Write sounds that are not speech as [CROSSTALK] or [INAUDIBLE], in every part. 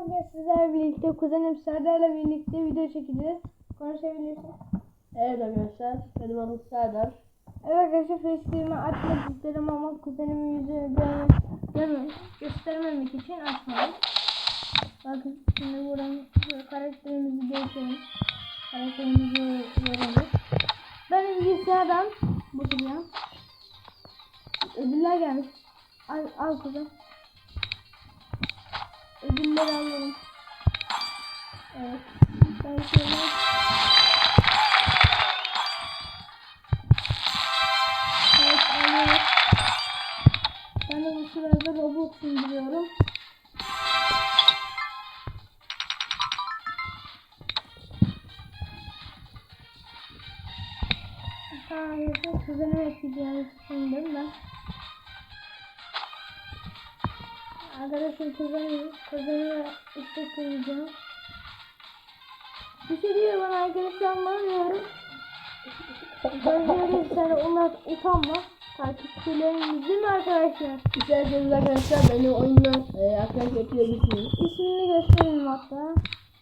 bugün sizlerle birlikte kuzenim Serdar'la birlikte video çekeceğiz. Konuşabilirsin. Evet arkadaşlar, benim adım Serdar. Evet arkadaşlar Face'imi açmak isterim ama kuzenimin yüzünü görmek, göstermemek için açmadım. Bakın şimdi böyle karakterimizi değiştirelim. Karakterimizi verelim. Ben bilgisayardan bakacağım. Ödüller gelmiş. Al, al kuzen. Ödülleri alalım. Evet. Ben şöyle Evet alıyorum. Ben de bu sırada robot indiriyorum. Tamam yeter. Kuzenime ekleyeceğim şimdi ben. Arkadaşım kuzenim, kuzenime istek koyacağım. Bir şey diyor bana arkadaşlar anlamıyorum. Sana onlar utanma. Takipçilerimiz değil mi arkadaşlar? İsterseniz arkadaşlar beni oyundan e, arkadaş yapabilirsiniz. İsmini gösterelim hatta.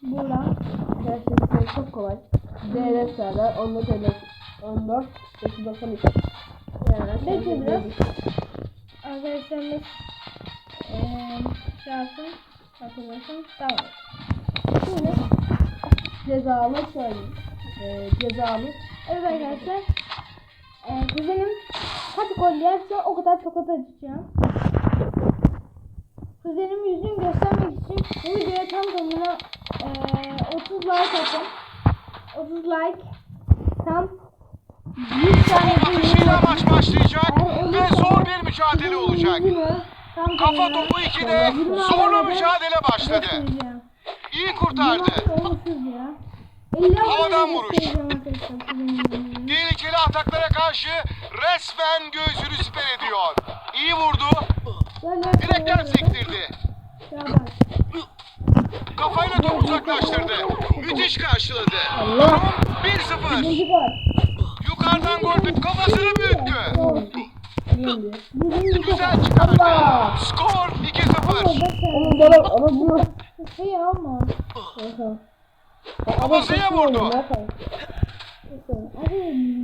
Buradan. Gerçekten çok kolay. DRS Serdar, 14 Eylül 14 992. Yani Bekle biraz. Arkadaşlarımız eee şey yapsın. Hatırlasın. Tamam. Şimdi Cezalı söyleyeyim. E, cezalı. evet arkadaşlar. Eee kuzenim kaç gol yerse o kadar tokat atacağım. Kuzenim yüzünü göstermek için bu videoya tam tamına eee 30 like atın. 30 like tam 100 tane Atışıyla maç başlayacak ve zor bir mücadele olacak. Kafa topu 2'de 20 zorlu mücadele başladı. İyi kurtardı. Olumsuz ya. 50 Havadan vuruş. Tehlikeli ataklara karşı resmen göğsünü siper ediyor. İyi vurdu, direkten sektirdi. Kafayla topu uzaklaştırdı. Müthiş karşıladı. Allah! 1-0. İkinci gol. Yukarıdan gol kafasını büyüttü. Bizim Güzel çıkardı. Skor 2-0. Oğlum bana ama bu. Şey alma. Kafasıya vurdu.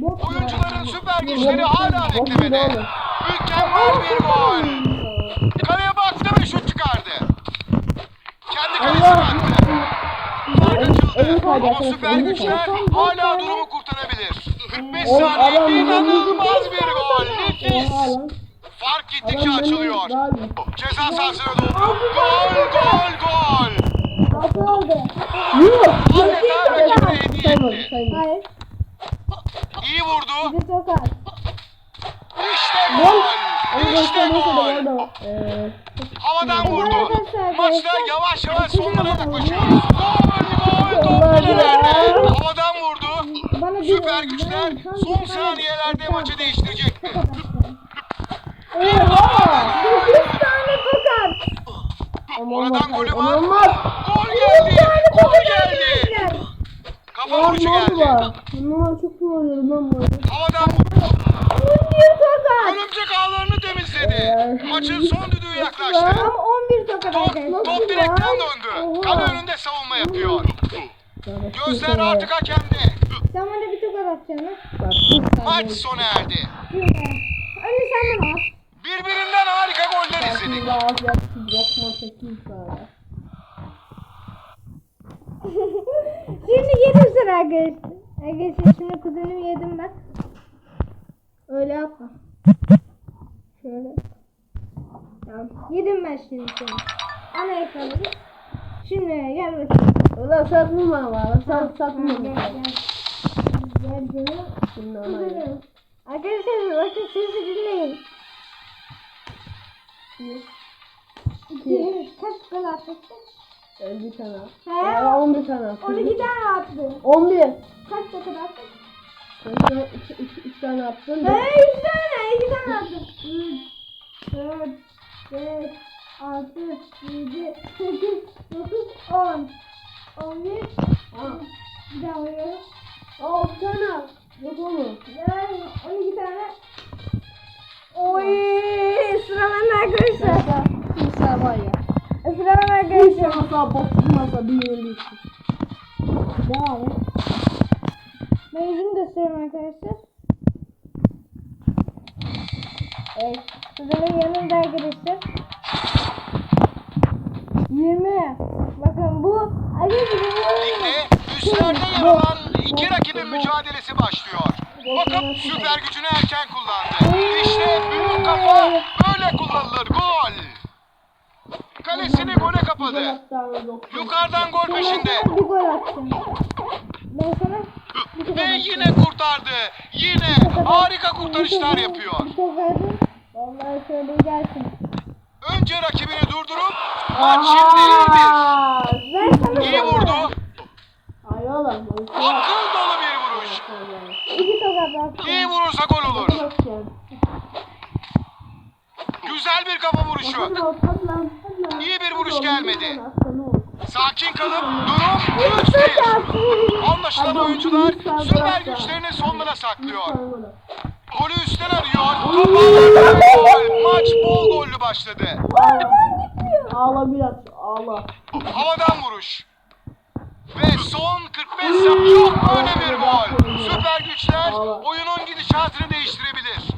Oyuncuların süper güçleri hala beklemede. Mükemmel bir gol. Kaleye baktı ve şut çıkardı. Kendi kalesine attı. Fark açıldı. Ama süper güçler hala durumu kurtarabilir. 45 Oğlum adam saniyede inanılmaz bir gol. Nefis. Fark gittikçe açılıyor. Ceza sahasına doğru. Gol, gol, gol. Altı oldu. Adeta rakibe hediye etti. Hayır. İyi vurdu. Bir tokat. İşte gol. İşte gol. Havadan vurdu. Maçta yavaş yavaş sonlara yaklaşıyoruz. Gol, gol, gol verdi. Havadan vurdu. Bana Süper güçler son saniyelerde maçı değiştirecekti. Oha! [LAUGHS] 9 tane tokat. Oradan golü var. Olmaz. Gol geldi. Gol geldi. Kafa vuruşu geldi. Bunlar çok iyi oynuyorum ben bu. Havadan vurdu. 11 tokat. Örümcek ağlarını temizledi. Maçın son düdüğü yaklaştı. Ama 11 tokat Top, top direkten döndü. Kale önünde savunma yapıyor. Gözler artık hakemde. Sen bana bir tokat atacaksın. ha? Maç sona erdi. Önce sen bana at. Birbirinden harika goller izledik. Yaptı. Yok mu 8 tane. Şimdi yedim sen arkadaşlar. Arkadaşlar şimdi kuzenimi yedim ben. Öyle yapma. Şöyle. Tamam. Yedim ben şimdi seni. Ana yakaladım. Şimdi gel. Ulan satma ama. Sen Gel satma. gel gel. Gel canım. Şimdi ona. Kuzenim. Arkadaşlar bakın sesi dinleyin. İki. Kaç gol attık? Ben bir tane. He? Ya 11 tane. attım. 12 tane attı. 11. Kaç tokat attık? Sana 2 tane attım. He 3 tane. 2 tane attım. 3, 4, 5, 6, 7, 8, 9, 10. 11. Bir daha. Aa 10 tane. Yok oğlum. Yani 12 tane. Oy sıra bende arkadaşlar. Kimse var ya. Isıramam Bir arkadaşlar. masa boksuz masa bir yenilirsin. Devam et. Ben yüzümü gösteriyorum arkadaşlar. Evet. Kızımın yanında arkadaşlar. 20. Bakın bu Ligde üstlerde yer alan iki rakibin mücadelesi başlıyor. Bakın süper gücünü erken kullandı. İşte büyük kafa böyle kullanılır. Gol. Kalesini gole kapadı. Yukarıdan gol peşinde. Ve yine kurtardı. Yine harika kurtarışlar yapıyor. Vallahi şöyle gelsin. Önce rakibini durdurup maç şimdi iyi bir. Aa, Ben sana İyi vurdu. Ay oğlum. Akıl dolu bir vuruş. İki tokat. İyi vurursa gol olur. Güzel bir kafa vuruşu. İyi bir vuruş gelmedi. Sakin kalıp durum 3-1. Anlaşılan oyuncular süper güçlerini sonlara saklıyor. Golü üstten arıyor. Top ağlarda ve gol. Maç bol gollü başladı. Ağla. Biraz, ağla. Havadan vuruş. Ve son 45 saniye yok böyle bir gol. Süper güçler oyunun gidişatını değiştirebilir.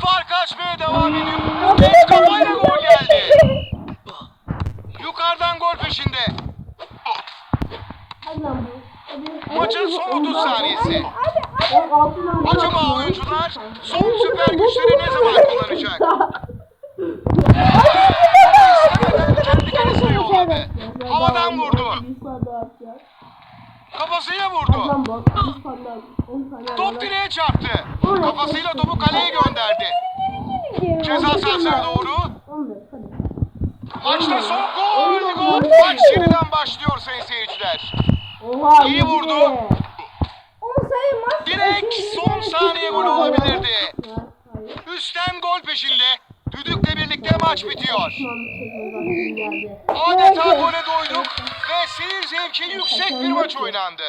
Fark açmaya devam ediyor. Kafayla gol geldi. Yukarıdan gol peşinde. Maçın son 30 saniyesi. Acaba oyuncular son süper güçleri ne zaman kullanacak? İstemeden kendi kalesine yolladı. Havadan vurdu. Kafasıyla vurdu. Top direğe çarptı. Kafasıyla topu kaleye gönderdi. Ceza sahasına doğru. Maçta son gol gol. Maç yeniden başlıyor sayın seyirciler. İyi vurdu. 10 sayılmaz. Direkt son saniye gol olabilirdi. Üstten gol peşinde. Düdükle birlikte maç bitiyor. Adeta gole doyduk ve seyir zevki yüksek bir maç oynandı.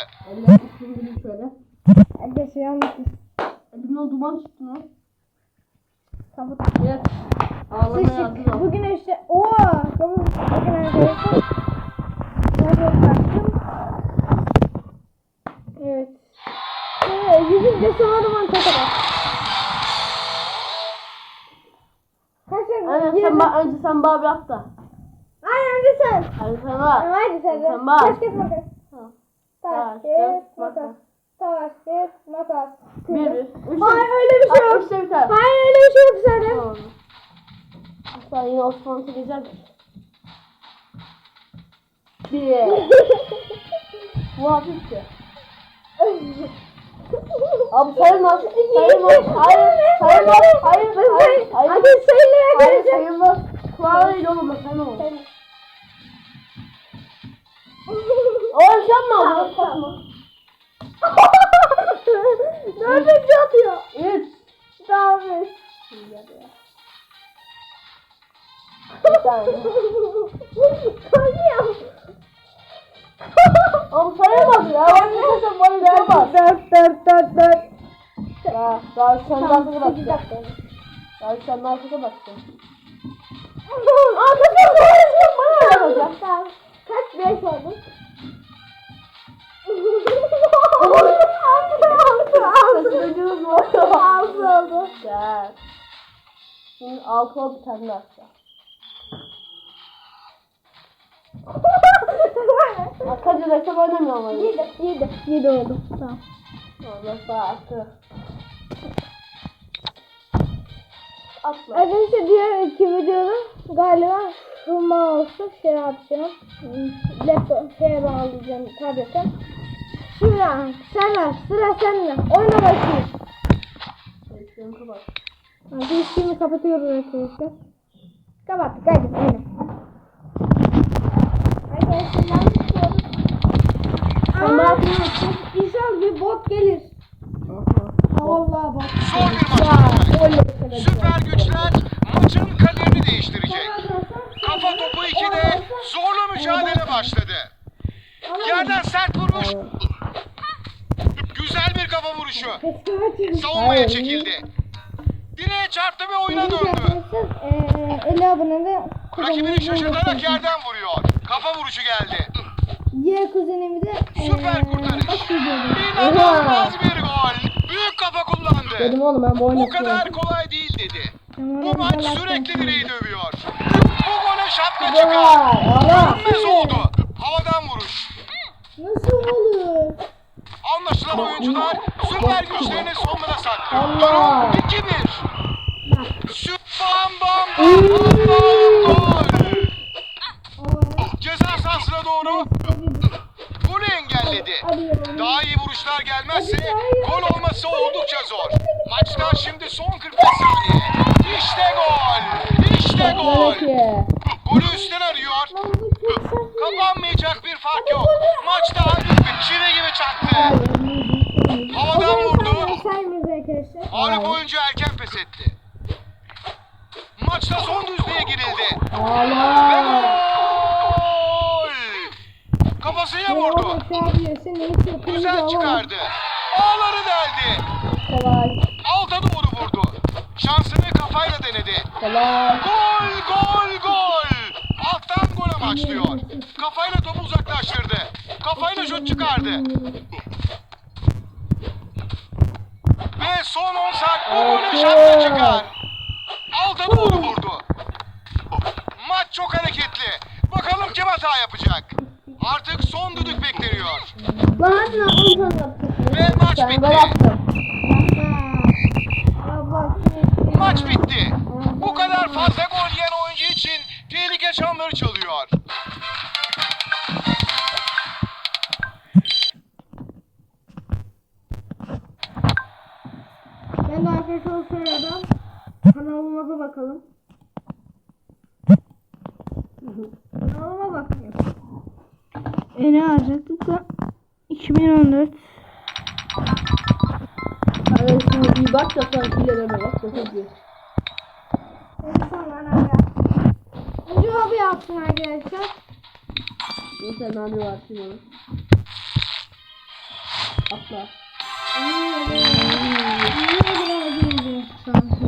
Arkadaşlar yanlış. Elimden duman çıktı lan. Kapat. Evet. Ağlamaya. Bugün işte o bakın Bak. Taş kes makas. Taş kes makas. Taş kes makas. Bir. Üç, Hayır öyle bir şey yok. Üçte biter. Hayır öyle bir şey yok Serem. Tamam. Hatta yine Osman çekecek. Bir. Bu hafifti. Abi sayılmaz. Sayılmaz. Hayır. Sayılmaz. Hayır. Hayır. Hayır. Hadi sayılır Hayır arkadaşlar. sayılmaz. Kur'an'a değil oğlum bak sayılmaz. Oğlum sen mi aldın? Kaçma. Dördüncü atıyor. Üç. Daha. Bir tane. Ya. Ben ne desem bana sayılmaz. Dört dört dört dört. Ya daha sen Tamam. Daha sen arkada baksın. Arkadaşlar konuşuyor bana ne olacak? Tamam. Kaç beş oldu? Altı altı altı. Duydunuz mu? Altı oldu. Gel. Şimdi altı ol bir tane daha kaç öderse oynamıyorum onu. Yedi, yedi, yedi oldu. Tamam. Sonra attı. Atla. Arkadaşlar diğer iki videoda galiba bu mouse'u şey yapacağım. Laptop şeye bağlayacağım tablete. Şimdi Serhat sıra sende. Oyna bakayım. Kapat. Hadi şimdi kapatıyoruz arkadaşlar. Kapattık hadi oyna. Arkadaşlar ben tutuyorum. Sen bana Aa, İnşallah bir bot gelir. Aa, Vallahi bot. Zor bir maç Ya, Süper güçler maçın kaderini değiştirecek. Kafa topu 2'de zorlu mücadele başladı. Yerden sert vurmuş. Güzel bir kafa vuruşu. Savunmaya çekildi. Direğe çarptı ve oyuna döndü. arkadaşlar eee 50 abonede Rakibini şaşırtarak yerden vuruyor. Kafa vuruşu geldi. Diğer kuzenimi de Süper kurtarış. İnanılmaz bir gol. Büyük kafa kullandı. Dedim oğlum ben bu oyunu Bu kadar kolay değil dedi. Bu maç gol sürekli direği dövüyor. Bu gole şapka çıkar. Görünmez oldu. Havadan vuruş. Nasıl olur? Anlaşılan oyuncular süper güçlerini sonuna saklıyor. Allah. Durum 2-1. Şut bam bam bam bam bam gol. Ceza sahasına doğru golü engelledi. Daha iyi vuruşlar gelmezse gol olması oldukça zor. Maçta şimdi son 45 saniye. İşte gol. İşte gol. Golü üstten arıyor. Kapanmayacak bir fark yok. Maç daha bitmiş. Çivi gibi çaktı. Havadan vurdu. Mağlup oyuncu erken pes etti. Maçta son düzlüğe girildi. Ve gol! Kafasına vurdu. Güzel çıkardı. Ağları deldi. Alta doğru vurdu. Şansını kafayla denedi. Gol, gol, amaçlıyor. Kafayla topu uzaklaştırdı. Kafayla şut çıkardı. Ve son 10 saat bu golü şapka çıkar. Alta doğru vurdu. Maç çok hareketli. Bakalım kim hata yapacak. Artık son düdük bekleniyor. Ve maç bitti. Maç bitti. Bu kadar fazla gol yiyen oyuncu için tehlike çanları çalıyor. Ben de arkadaşlar o sırada kanalımıza bakalım. Kanalıma bakayım. E ne harcattık da 2014 Hani şimdi bir bak da sonra ilerleme bak da çok iyi. Cevabı yapsın arkadaşlar. Mesela nane var şimdi. Atla.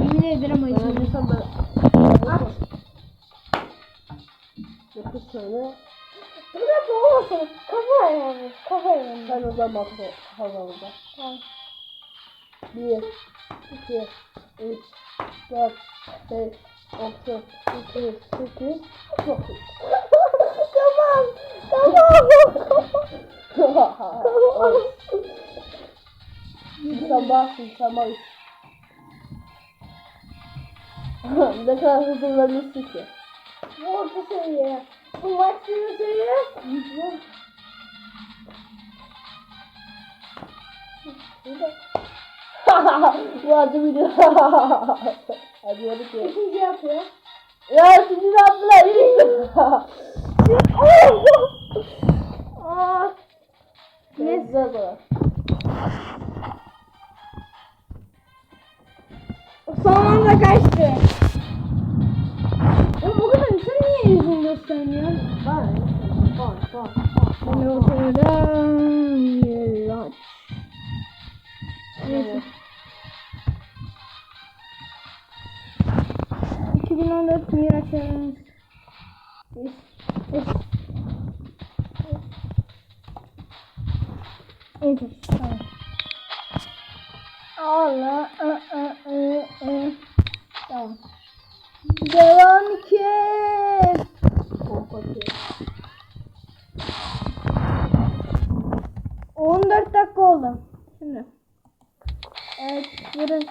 Yemin ederim an. Yemin ederim. At. Yapış şöyle. Bir dakika olmasın. Kafa yani. Kafa yani. Ben o zaman hazırladım. Bir, iki, üç, dört, beş, altı, sekiz, sekiz, dokuz. Tamam. Tamam. Bak, sen bak. ne kadar vermişsin ki. Bu orta seviye. Bu maksimum [LAUGHS] seviye. Bu acı [LAUGHS] video. Acımadı ki. İkinci yapıyor. Ya ne yaptılar? Yürü. Aa. Ne güzel bu. Son anda kaçtı. 2014 Miraç Evren'in Es, es, Enter. Tamam. Allah. ı, ı, ı, ı. Tamam. Devam ki. bak. 14 dakika oldu. Şimdi. Evet burası.